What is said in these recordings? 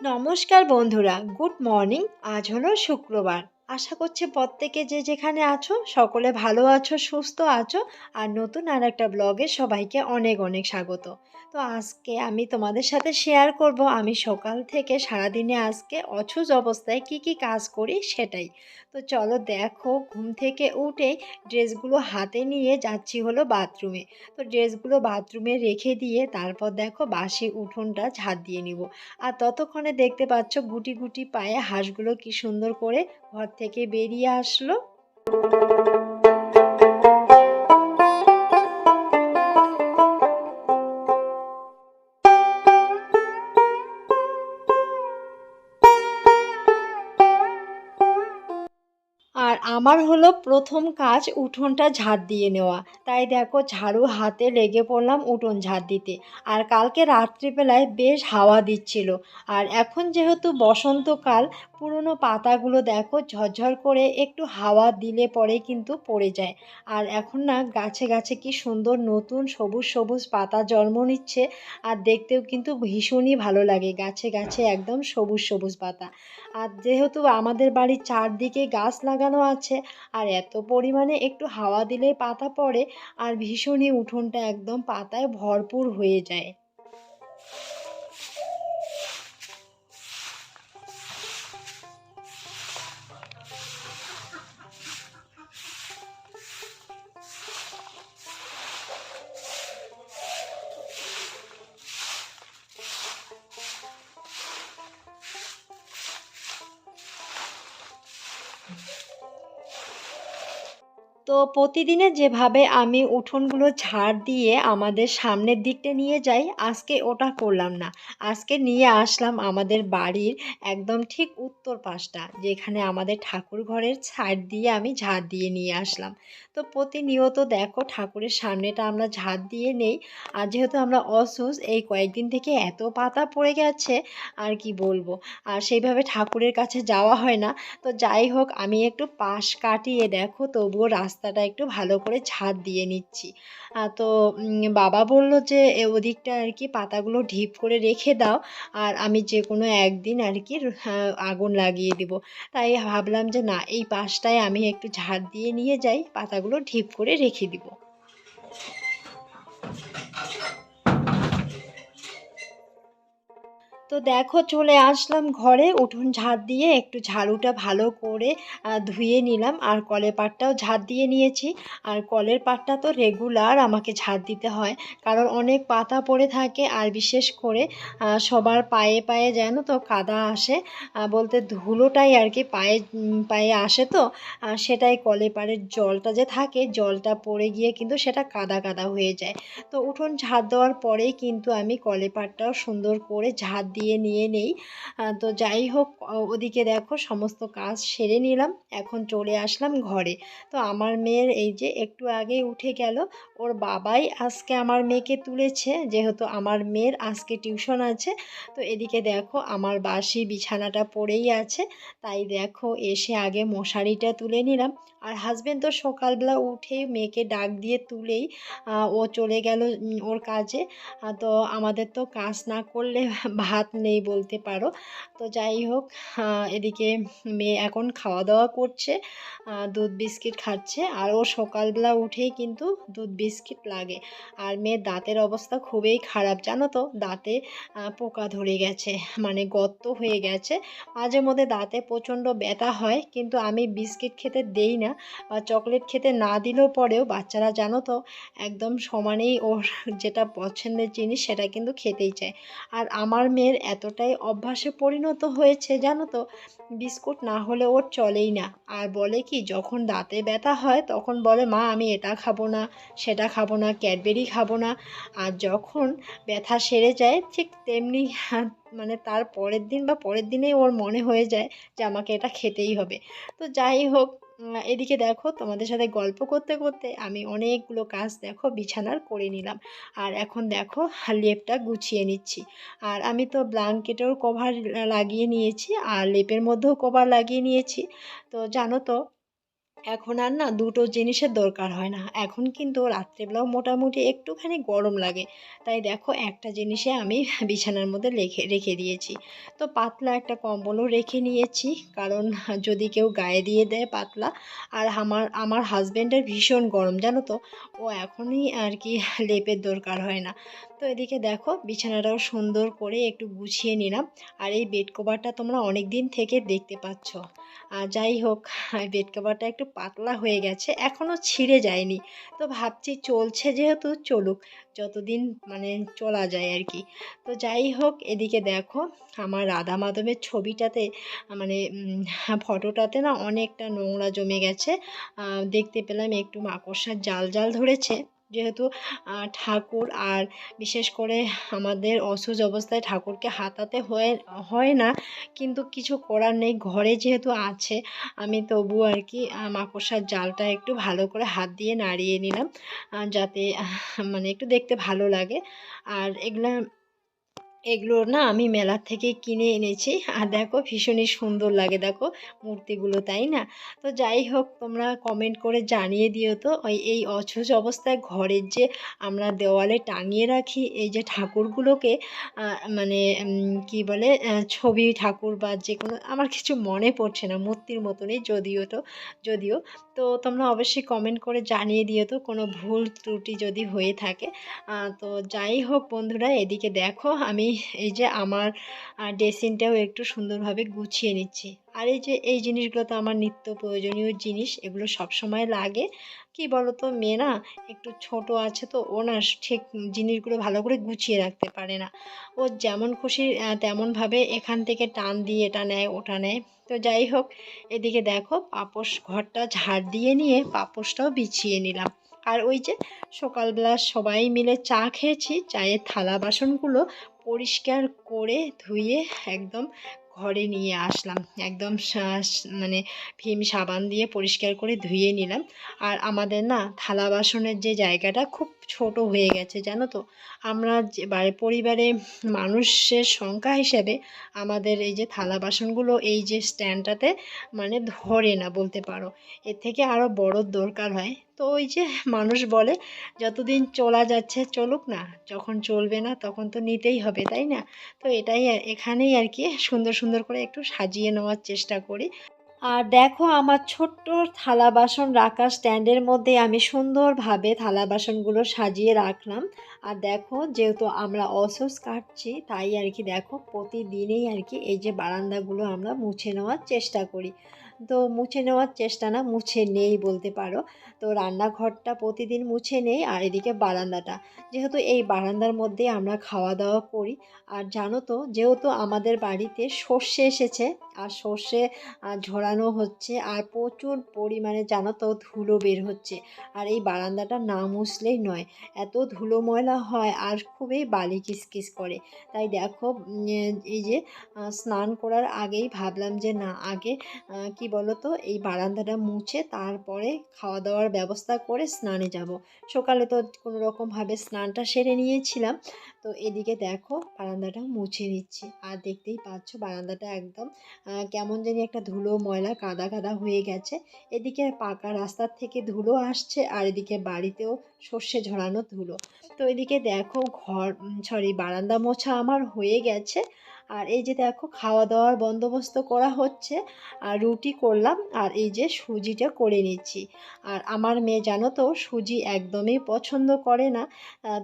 নমস্কার বন্ধুরা good morning আজ হলো শুক্রবার। আশা করছি প্রত্যেকে যে যেখানে আছো, সকলে ভালো আছো, সুস্থ আছো, আর নতুন আর একটা ব্লগে সবাইকে অনেক অনেক স্বাগত। তো আজকে আমি তোমাদের সাথে শেয়ার করব, আমি সকাল থেকে সারাদিনে আজকে অছুজ অবস্থায় কি কি কাজ করি সেটাই। তো চলো দেখো, ঘুম থেকে উঠে ড্রেসগুলো হাতে নিয়ে যাচ্ছি হলো বাথরুমে। তো ড্রেসগুলো বাথরুমে রেখে দিয়ে তারপর দেখো বাসি উঠোনটা ঝাড় দিয়ে নিব। আর ততক্ষণে দেখতে পাচ্ছ গুটি গুটি পায়ে হাঁসগুলো কি সুন্দর করে ঘর থেকে বেরিয়ে আসলো। আর আমার হলো প্রথম কাজ উঠোনটা ঝাড় দিয়ে নেওয়া। তাই দেখো ঝাড়ু হাতে লেগে পড়লাম উঠোন ঝাড় দিতে। আর কালকে রাত্রিবেলায় বেশ হাওয়া দিচ্ছিল। আর এখন যেহেতু বসন্তকাল পুরনো পাতাগুলো দেখো, ঝরঝর করে একটু হাওয়া দিলে পরে কিন্তু পড়ে যায়। আর এখন না গাছে গাছে কি সুন্দর নতুন সবুজ সবুজ পাতা জন্ম নিচ্ছে আর দেখতেও কিন্তু ভীষণই ভালো লাগে গাছে গাছে একদম সবুজ সবুজ পাতা। আর যেহেতু আমাদের বাড়ির চারদিকে গাছ লাগানো আছে আর এত পরিমাণে একটু হাওয়া দিলে পাতা পড়ে আর ভীষণই উঠোনটা একদম পাতায় ভরপুর হয়ে যায়। তো প্রতিদিনে যেভাবে আমি উঠোনগুলো ঝাড় দিয়ে আমাদের সামনের দিকটা নিয়ে যাই, আজকে ওটা করলাম না। আজকে নিয়ে আসলাম আমাদের বাড়ির একদম ঠিক উত্তর পাশটা, যেখানে আমাদের ঠাকুর ঘরের ছাড় দিয়ে আমি ঝাড় দিয়ে নিয়ে আসলাম। তো প্রতিনিয়ত দেখো ঠাকুরের সামনেটা আমরা ঝাড় দিয়ে নেই, আর যেহেতু আমরা অসুস এই কয়েকদিন থেকে এত পাতা পড়ে গেছে, আর কি বলব? আর সেইভাবে ঠাকুরের কাছে যাওয়া হয় না। তো যাই হোক, আমি একটু পাশ কাটিয়ে দেখো, তবুও রাস্তাটা একটু ভালো করে ঝাড় দিয়ে নিচ্ছি। তো বাবা বলল যে ওদিকটা আর কি পাতাগুলো ঢিপ করে রেখে দাও। আর আমি যে কোনো একদিন আর কি আগুন লাগিয়ে দিব। তাই ভাবলাম যে না, এই পাশটায় আমি একটু ঝাড় দিয়ে নিয়ে যাই, পাতাগুলো ঢিপ করে রেখে দিব। তো দেখো চলে আসলাম ঘরে, উঠোন ঝাড় দিয়ে একটু ঝাড়ুটা ভালো করে ধুয়ে নিলাম আর কলের পাটটাও ঝাড় দিয়ে নিয়েছি। আর কলের পাটটা তো রেগুলার আমাকে ঝাড় দিতে হয়, কারণ অনেক পাতা পড়ে থাকে আর বিশেষ করে সবার পায়ে পায়ে যেন তো কাদা আসে বলতে ধুলোটাই আর কি পায়ে পায়ে আসে তো সেটাই কলে পাড়ের জলটা যে থাকে, জলটা পড়ে গিয়ে কিন্তু সেটা কাদা কাদা হয়ে যায়। তো উঠোন ঝাড় দেওয়ার পরেই কিন্তু আমি কলে পাটটাও সুন্দর করে ঝাড় দিয়ে নিয়ে নেই। তো যাই হোক ওদিকে দেখো সমস্ত কাজ সেরে নিলাম। এখন চলে আসলাম ঘরে। তো আমার মেয়ের এই যে একটু আগেই উঠে গেল। ওর বাবাই আজকে আমার মেয়েকে তুলেছে। যেহেতু আমার মেয়ের আজকে টিউশন আছে, তো এদিকে দেখো আমার বাসি বিছানাটা পড়েই আছে। তাই দেখো এসে আগে মশারিটা তুলে নিলাম। আর হাজব্যান্ড তো সকালবেলা উঠে মেয়েকে ডাক দিয়ে তুলেই ও চলে গেল ওর কাজে। তো আমাদের তো কাজ না করলে ভাত নেই বলতে পারো। তো যাই হোক এদিকে মেয়ে এখন খাওয়া দাওয়া করছে দুধ বিস্কিট খাচ্ছে, আর ও সকালবেলা উঠেই কিন্তু দুধ বিস্কিট লাগে। আর মেয়ের দাঁতের অবস্থা খুবই খারাপ, জানো তো? দাঁতে পোকা ধরে গেছে মানে গর্ত হয়ে গেছে। মাঝে মধ্যে দাঁতে প্রচণ্ড ব্যথা হয়, কিন্তু আমি বিস্কিট খেতে দেই না, বা চকলেট খেতে না দিলেও পরেও বাচ্চারা জানো তো, একদম সমানেই ওর যেটা পছন্দের জিনিস সেটা কিন্তু খেতেই চায়। আর আমার মেয়ের এতটাই অভ্যাসে পরিণত হয়েছে, জানো তো? বিস্কুট না হলে ওর চলেই না। আর বলে কি, যখন দাঁতে ব্যথা হয়, তখন বলে, মা, আমি এটা খাব না, সেটা খাব না, ক্যাডবেরি খাব না। আর যখন ব্যথা সেরে যায়, ঠিক তেমনি মানে তার পরের দিন বা পরের দিনেই ওর মনে হয়ে যায় যে, আমাকে এটা খেতেই হবে। তো যাই হোক এদিকে দেখো তোমাদের সাথে গল্প করতে করতে আমি অনেকগুলো কাজ দেখো বিছানার করে নিলাম। আর এখন দেখো লেপটা গুছিয়ে নিচ্ছি। আর আমি তো ব্লাঙ্কেটেও কভার লাগিয়ে নিয়েছি আর লেপের মধ্যেও কভার লাগিয়ে নিয়েছি। তো জানো তো এখন আর না দুটো জিনিসের দরকার হয় না। এখন কিন্তু রাত্রেবেলাও মোটামুটি একটুখানি গরম লাগে। তাই দেখো একটা জিনিসে আমি বিছানার মধ্যে রেখে রেখে দিয়েছি। তো পাতলা একটা কম্বলও রেখে নিয়েছি। কারণ যদি কেউ গায়ে দিয়ে দেয় পাতলা, আর আমার আমার হাজব্যান্ডের ভীষণ গরম, জানো তো? ও এখনই আর কি লেপের দরকার হয় না। তো এদিকে দেখো, বিছানাটাও সুন্দর করে একটু গুছিয়ে নিলাম। আর এই বেড কভারটা তোমরা অনেক দিন থেকে দেখতে পাচ্ছ। আর যাই হোক বেড কভারটা একটু পাতলা হয়ে গেছে এখনও ছিঁড়ে যায়নি। তো ভাবছি চলছে যেহেতু চলুক, যতদিন মানে চলা যায় আর কি। তো যাই হোক, এদিকে দেখো, আমার রাধা মাধবের ছবিটাতে মানে ফটোটাতে না অনেকটা নোংরা জমে গেছে। দেখতে পেলাম একটু মাকড়সার জাল জাল ধরেছে। যেহেতু ঠাকুর আর বিশেষ করে আমাদের অসুজ অবস্থায় ঠাকুরকে হাতাতে হয়ে, হয় না। কিন্তু কিছু করার নেই, ঘরে যেহেতু আছে, আমি তবু আর কি মাকড়সার জালটা একটু ভালো করে হাত দিয়ে নাড়িয়ে নিলাম যাতে মানে একটু দেখতে ভালো লাগে। আর এগুলো এগুলো না আমি মেলার থেকে কিনে এনেছি। আর দেখো ভীষণই সুন্দর লাগে দেখো মূর্তিগুলো, তাই না? তো যাই হোক, তোমরা কমেন্ট করে জানিয়ে দিও তো ওই, এই অছুজ অবস্থায় ঘরের যে আমরা দেওয়ালে টাঙিয়ে রাখি, এই যে ঠাকুরগুলোকে মানে কি বলে ছবি, ঠাকুর বা যে কোনো, আমার কিছু মনে পড়ছে না মূর্তির মতনই যদিও তো যদিও। তো তোমরা অবশ্যই কমেন্ট করে জানিয়ে দিও তো কোনো ভুল ত্রুটি যদি হয়ে থাকে। তো যাই হোক বন্ধুরা, এদিকে দেখো আমি এই যে আমার ড্রেসিংটাও একটু সুন্দরভাবে গুছিয়ে নিচ্ছি। আর এই যে, এই জিনিসগুলো তো আমার নিত্য প্রয়োজনীয় জিনিস, এগুলো সব সময় লাগে। কি বলো তো মেয়ে না, একটু ছোট আছে তো, ও না ঠিক জিনিসগুলো ভালো করে গুছিয়ে রাখতে পারে না। ও যেমন খুশি তেমনভাবে এখান থেকে টান দিয়ে এটা নেয়, ওটা নেয়। তো যাই হোক, এদিকে দেখো, পাপোশ ঘরটা ঝাড় দিয়ে নিয়ে পাপোশটাও বিছিয়ে নিলাম। আর ওই যে, সকালবেলা সবাই মিলে চা খেয়েছি, চায়ের থালা বাসনগুলো পরিষ্কার করে ধুয়ে একদম ঘরে নিয়ে আসলাম। একদম মানে ভীম সাবান দিয়ে পরিষ্কার করে ধুয়ে নিলাম। আর আমাদের না থালা বাসনের যে জায়গাটা খুব ছোট হয়ে গেছে, জানো তো? আমরা যে পরিবারে মানুষের সংখ্যা হিসেবে আমাদের এই যে থালা বাসনগুলো এই যে স্ট্যান্ডটাতে মানে ধরে না বলতে পারো। এর থেকে আরও বড় দরকার হয় তো ওই যে মানুষ বলে, যতদিন চলা যাচ্ছে চলুক না, যখন চলবে না তখন তো নিতেই হবে, তাই না? তো এটাই এখানেই আর কি সুন্দর সুন্দর করে একটু সাজিয়ে নেওয়ার চেষ্টা করি। আর দেখো আমার ছোট্ট থালা বাসন রাখা স্ট্যান্ডের মধ্যে আমি সুন্দরভাবে থালা বাসনগুলো সাজিয়ে রাখলাম। আর দেখো যেহেতু আমরা অসস কাটছি, তাই আর কি দেখো প্রতিদিনেই আর কি এই যে বারান্দাগুলো আমরা মুছে নেওয়ার চেষ্টা করি। তো মুছে নেওয়ার চেষ্টা না, মুছে নেই বলতে পারো। তো রান্নাঘরটা প্রতিদিন মুছে নেই আর এদিকে বারান্দাটা। যেহেতু এই বারান্দার মধ্যে আমরা খাওয়া দাওয়া করি, আর জানো তো, যেহেতু আমাদের বাড়িতে সর্ষে এসেছে, আর সর্ষে ঝরানো হচ্ছে, আর প্রচুর পরিমাণে জানো তো ধুলো বের হচ্ছে। আর এই বারান্দাটা না মুছলেই নয়, এত ধুলো ময়লা হয় আর খুবই বালি কিসকিস করে। তাই দেখো এই যে স্নান করার আগেই ভাবলাম যে না, আগে কি বলো তো এই বারান্দাটা মুছে তারপরে খাওয়া দাওয়ার ব্যবস্থা করে স্নানে যাব। সকালে তো কোনো রকমভাবে স্নানটা সেরে নিয়েছিলাম। তো এদিকে দেখো বারান্দাটা মুছে নিচ্ছি। আর দেখতেই পাচ্ছ বারান্দাটা একদম কেমন জানি একটা ধুলো ময়লা কাদা কাদা হয়ে গেছে। এদিকে পাকা রাস্তার থেকে ধুলো আসছে আর এদিকে বাড়িতেও সর্ষে ঝরানো ধুলো। তো এদিকে দেখো ঘর সরি বারান্দা মোছা আমার হয়ে গেছে। আর এই যে দেখো খাওয়া দাওয়ার বন্দোবস্ত করা হচ্ছে, আর রুটি করলাম, আর এই যে সুজিটা করে নিচ্ছি। আর আমার মেয়ে জানো তো, সুজি একদমই পছন্দ করে না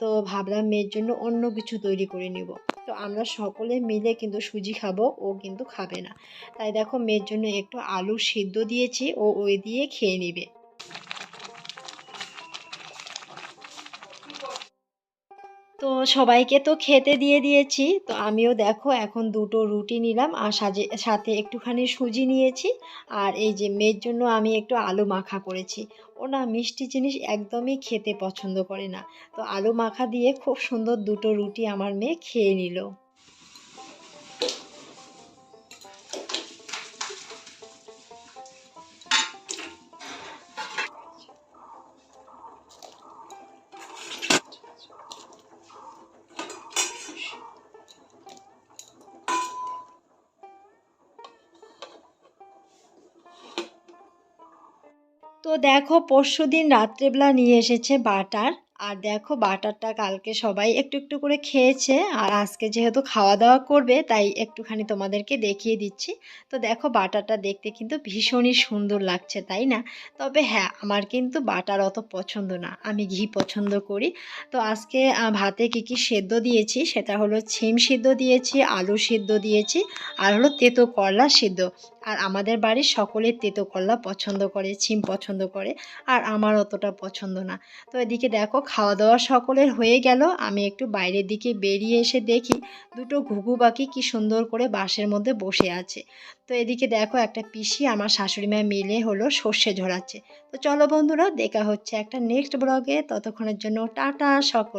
তো ভাবলাম মেয়ের জন্য অন্য কিছু তৈরি করে নিব। তো আমরা সকলে মিলে কিন্তু সুজি খাব, ও কিন্তু খাবে না। তাই দেখো মেয়ের জন্য একটু আলু সিদ্ধ দিয়েছি, ও ওই দিয়ে খেয়ে নিবে। সবাইকে তো খেতে দিয়ে দিয়েছি, তো আমিও দেখো এখন দুটো রুটি নিলাম আর সাজে, সাথে একটুখানি সুজি নিয়েছি আর এই যে মেয়ের জন্য আমি একটু আলু মাখা করেছি। ও না মিষ্টি জিনিস একদমই খেতে পছন্দ করে না। তো আলু মাখা দিয়ে খুব সুন্দর দুটো রুটি আমার মেয়ে খেয়ে নিল। তো দেখো পরশু দিন রাত্রেবেলা নিয়ে এসেছে বাটার। আর দেখো বাটারটা কালকে সবাই একটু একটু করে খেয়েছে। আর আজকে যেহেতু খাওয়া দাওয়া করবে, তাই একটুখানি তোমাদেরকে দেখিয়ে দিচ্ছি। তো দেখো বাটারটা দেখতে কিন্তু ভীষণই সুন্দর লাগছে, তাই না? তবে হ্যাঁ আমার কিন্তু বাটার অত পছন্দ না। আমি ঘি পছন্দ করি। তো আজকে ভাতে কী কী সেদ্ধ দিয়েছি সেটা হলো ছিম সিদ্ধ দিয়েছি, আলু সিদ্ধ দিয়েছি, আর হলো তেতো করলা সিদ্ধ। আর আমাদের বাড়ির সকলে তেতো করলা পছন্দ করে, ছিম পছন্দ করে, আর আমার অতটা পছন্দ না। তো এদিকে দেখো খাওয়া দাওয়া সকলের হয়ে গেল। আমি একটু বাইরের দিকে বেরিয়ে এসে দেখি দুটো ঘুঘু পাখি কি সুন্দর করে বাঁশের মধ্যে বসে আছে। তো এদিকে দেখো, একটা পিসি আমার শাশুড়ি মা মিলে হলো সর্ষে ঝরাচ্ছে। তো চলো বন্ধুরা, দেখা হচ্ছে একটা নেক্সট ব্লগে ততক্ষণের জন্য টাটা সকল।